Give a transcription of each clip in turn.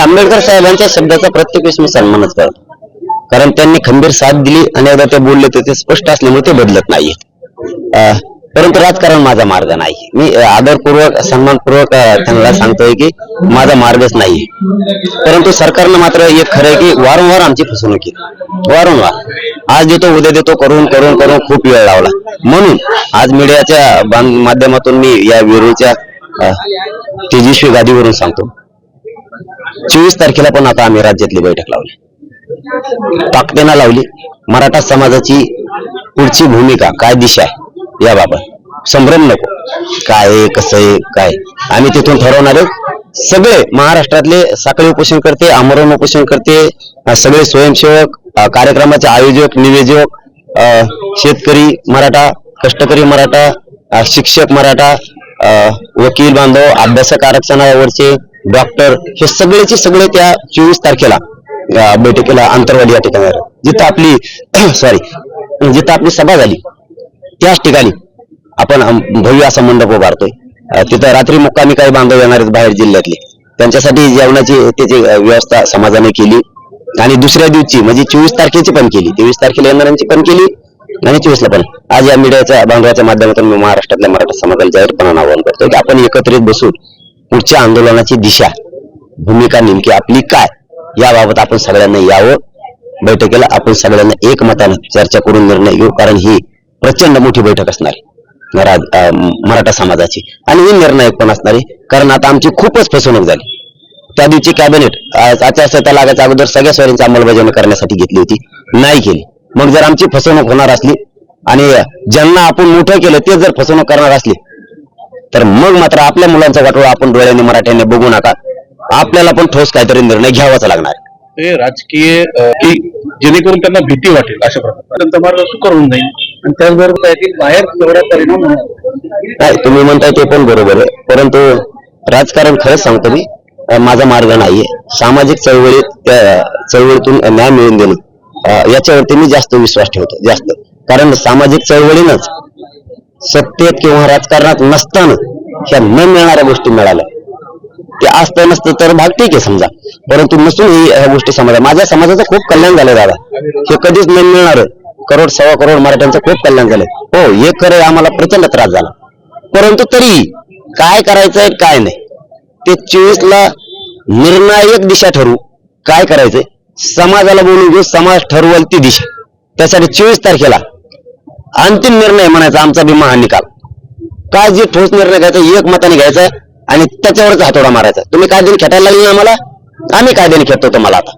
आंबेडकर साहेबांच्या शब्दाचा प्रत्येक वेळेस मी सन्मानच करतो. कारण त्यांनी खंबीर साथ दिली आणि एकदा ते बोलले तर ते स्पष्ट असल्यामुळे ते बदलत नाहीये. परंतु राजकारण माझा मार्ग नाही. मी आदरपूर्वक सन्मानपूर्वक त्यांना सांगतोय की माझा मार्गच नाही. परंतु सरकारनं मात्र एक खरं आहे की वारंवार आमची फसवणूक केली. वारंवार. आज देतो उद्या देतो करून करून करून खूप वेळ लावला. म्हणून आज मीडियाच्या माध्यमातून मी या विरोधीच्या तेजस्वी गादीवरून सांगतो. चोवीस तारखेला पण आता आम्ही राज्यातली बैठक लावली. ताकदीनं लावली. मराठा समाजाची पुढची भूमिका काय दिशा आहे याबाबत. संभ्रम नको. काय कसं आहे काय आम्ही तिथून ठरवणार आहोत सगळे महाराष्ट्रातले साखळी उपोषण करते आमरण उपोषण करते सगळे स्वयंसेवक कार्यक्रमाचे आयोजक निवेदक अं, शेतकरी मराठा कष्टकरी मराठा शिक्षक मराठा अं, वकील बांधव अभ्यासक आरक्षणावरचे डॉक्टर हे सगळेचे सगळे त्या चोवीस तारखेला बैठकीला अंतरवाडी या ठिकाणी जिथं आपली सॉरी जिथं आपली सभा झाली त्याच ठिकाणी आपण भव्य असा मंडप उभारतोय. तिथं रात्री मुक्कामी काही बांधव येणार आहेत बाहेर जिल्ह्यातले. त्यांच्यासाठी जेवणाची त्याची व्यवस्था समाजाने केली. आणि दुसऱ्या दिवशी म्हणजे चोवीस तारखेची पण केली. तेवीस तारखेला येणाऱ्यांची पण केली आणि चोवीसला पण. आज या मीडियाच्या बांधवाच्या माध्यमातून मी महाराष्ट्रातल्या मराठा समाजाला जाहीरपणाने आवाहन करतो की आपण एकत्रित बसून पुढच्या आंदोलनाची दिशा भूमिका नेमकी आपली काय याबाबत आपण सगळ्यांना यावं. बैठकीला आपण सगळ्यांना एकमतानं चर्चा करून निर्णय घेऊ कारण ही प्रचंड मोठी बैठक असणार आहे मराठा समाजाची. आणि ही निर्णायक पण असणारी कारण आता आमची खूपच फसवणूक झाली. त्या दिवशी कॅबिनेट आचारसंहिता लागायच्या अगोदर सगळ्या स्वारींची अंमलबजावणी करण्यासाठी घेतली होती नाही केली. मग जर आमची फसवणूक होणार असली आणि ज्यांना आपण मोठं केलं ते जर फसवणूक करणार असली तर मग मात्र आपल्या मुलांचा वाटोळा आपण डोळ्यांनी मराठ्यांनी बघू नका. आपल्याला पण ठोस काहीतरी निर्णय घ्यावाच लागणार. ते राजकीय जेणेकरून त्यांना भीती वाटेल अशा प्रकारे त्यांचा मार्ग सुकर होऊन जाईल आणि त्याचबरोबर बाहेर एवढा परिणाम होणार नाही. तुम्ही म्हणताय ते पण बरोबर आहे. परंतु राजकारण खरंच सांगतो मी माझा मार्ग नाहीये. सामाजिक चळवळीत त्या चळवळीतून न्याय मिळवून देणं याच्यावरती मी जास्त विश्वास ठेवतो जास्त. कारण सामाजिक चळवळीनंच सत्तेत किंवा राजकारणात नसताना ह्या न मिळणाऱ्या गोष्टी मिळाल्या. ते असतं नसतं तर भाग ठीक आहे समजा. परंतु नसून ही ह्या गोष्टी समाजा माझ्या समाजाचं खूप कल्याण झालं दादा. हे कधीच न मिळणार करोड सव्वा करोड मराठ्यांचं खूप कल्याण झालं हो हे खरं आम्हाला प्रचंड त्रास झाला. परंतु तरी काय करायचंय काय नाही. ते चोवीस ला निर्णायक दिशा ठरवू. काय करायचंय? समाजाला बोलून घेऊ समाज ठरवल ती दिशा. त्यासाठी चोवीस तारखेला अंतिम निर्णय म्हणायचा आमचा बी महानिकाल काय जे ठोस निर्णय घ्यायचा एक मताने घ्यायचा आणि त्याच्यावरच हातोडा मारायचा. तुम्ही कायद्याने खेटायला लागले ना आम्हाला? आम्ही कायद्याने खेळतो तुम्हाला आता.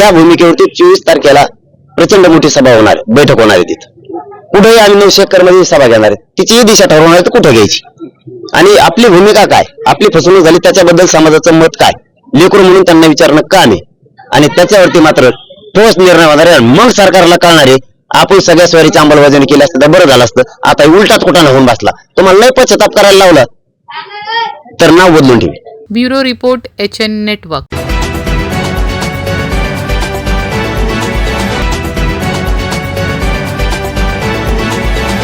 या भूमिकेवरती चोवीस तारखेला प्रचंड मोठी सभा होणार आहे. बैठक होणार आहे तिथं. कुठेही आम्ही नऊशे एकरमध्ये सभा घेणार आहे. तिचीही दिशा ठरवणार आहे तर कुठे घ्यायची? आणि आपली भूमिका काय? आपली फसवणूक झाली त्याच्याबद्दल समाजाचं मत काय? लेकरू म्हणून त्यांना विचारणं का नाही? आणि त्याच्यावरती मात्र ठोस निर्णय होणार आहे आणि मग सरकारला कळणार आहे आपण सगळ्या स्वारीची अंमलबजावणी केली असतं तर बरं झालं असतं. आता उलटाच कुठं होऊन बसला. तुम्हाला लय पश्चाताप करायला लावला. तर नाव बदलून ठेवी. Bureau report H N network.